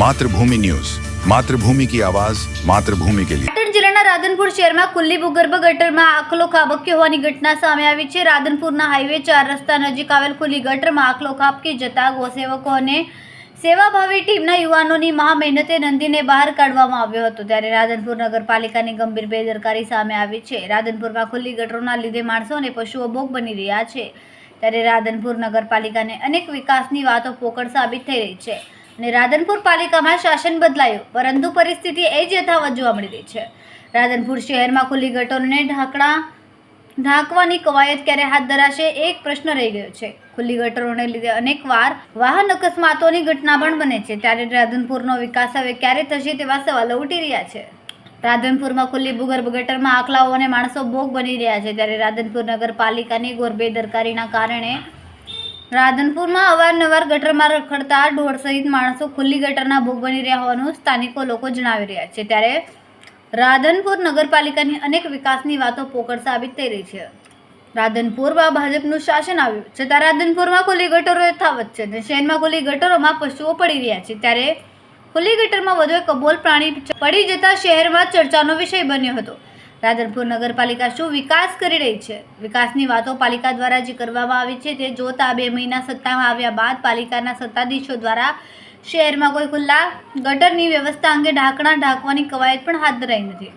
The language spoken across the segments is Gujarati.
માતૃભૂમિ ન્યૂઝ. માતૃભૂમિ કી આવાજ, માતૃભૂમિ કે લિયે રાધનપુર શહેરમાં ખુલ્લી ભૂગર્ભ ગટરમાં આખલો ખાબક્યો હોવાની ઘટના સામે આવી છે. રાધનપુરના હાઈવે ચાર રસ્તા નજીક આવેલ ખુલ્લી ગટરમાં આખલો ખાબકી જતા ગોસેવકો અને સેવાભાવી ટીમના યુવાનોની મહા મહેનતે નંદીને બહાર કાઢવામાં આવ્યો હતો. ત્યારે રાધનપુર નગરપાલિકાની ગંભીર બેદરકારી સામે આવી છે. રાધનપુરમાં ખુલ્લી ગટરોના લીધે માણસો અને પશુઓ ભોગ બની રહ્યા છે. ત્યારે રાધનપુર નગરપાલિકાને અનેક વિકાસની વાતો પોકળ સાબિત થઈ રહી છે. અને રાધનપુર પાલિકામાં શાસન બદલાયું, પરંતુ પરિસ્થિતિ એ જ યથાવત જોવા મળી રહી છે. રાધનપુર શહેરમાં ખુલ્લી ગટરોને ઢાંકણા, ઢાંકવાની કવાયત ક્યારે હાથ ધરાશે એક પ્રશ્ન રહી ગયો છે. ખુલ્લી ગટરોને લીધે અનેકવાર વાહન અકસ્માતોની ઘટના પણ બને છે. ત્યારે રાધનપુરનો વિકાસ હવે ક્યારે થશે તેવા સવાલો ઉઠી રહ્યા છે. રાધનપુરમાં ખુલ્લી ભૂગર્ભ ગટરમાં આખલાઓ અને માણસો ભોગ બની રહ્યા છે. ત્યારે રાધનપુર નગરપાલિકાની ગોરબેદરકારીના કારણે રાધનપુરમાં અવારનવાર ગટરમાં રખડતા ઢોર સહિત માણસો ખુલ્લી ગટરના ભોગ બની રહ્યા હોવાનું સ્થાનિકો લોકો જણાવી રહ્યા છે. ત્યારે રાધનપુર નગરપાલિકાની અનેક વિકાસની વાતો પોકળ સાબિત થઈ રહી છે. રાધનપુરમાં ભાજપનું શાસન આવ્યું, છતાં રાધનપુરમાં ખુલ્લી ગટરો યથાવત છે અને શહેરમાં ખુલ્લી ગટરોમાં પશુઓ પડી રહ્યા છે. ત્યારે ખુલ્લી ગટરમાં વધુ એક કબોલ પ્રાણી પડી જતા શહેરમાં ચર્ચાનો વિષય બન્યો હતો. રાધનપુર નગરપાલિકા શું વિકાસ કરી રહી છે? વિકાસની વાતો પાલિકા દ્વારા જે કરવામાં આવી છે તે જોતા બે મહિના સત્તામાં આવ્યા બાદ પાલિકાના સત્તાધીશો દ્વારા શહેરમાં કોઈ ખુલ્લા ગટરની વ્યવસ્થા અંગે ઢાંકણા ઢાંકવાની કવાયત પણ હાથ ધરાઈ નથી.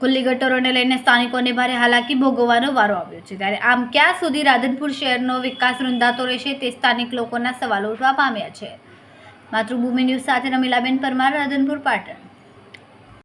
ખુલ્લી ગટરોને લઈને સ્થાનિકોને ભારે હાલાકી ભોગવવાનો વારો આવ્યો છે. ત્યારે આમ ક્યાં સુધી રાધનપુર શહેરનો વિકાસ રૂંધાતો રહેશે તે સ્થાનિક લોકોના સવાલો ઉઠવા પામ્યા છે. માતૃભૂમિ ન્યૂઝ સાથે રમીલાબેન પરમાર, રાધનપુર પાટણ.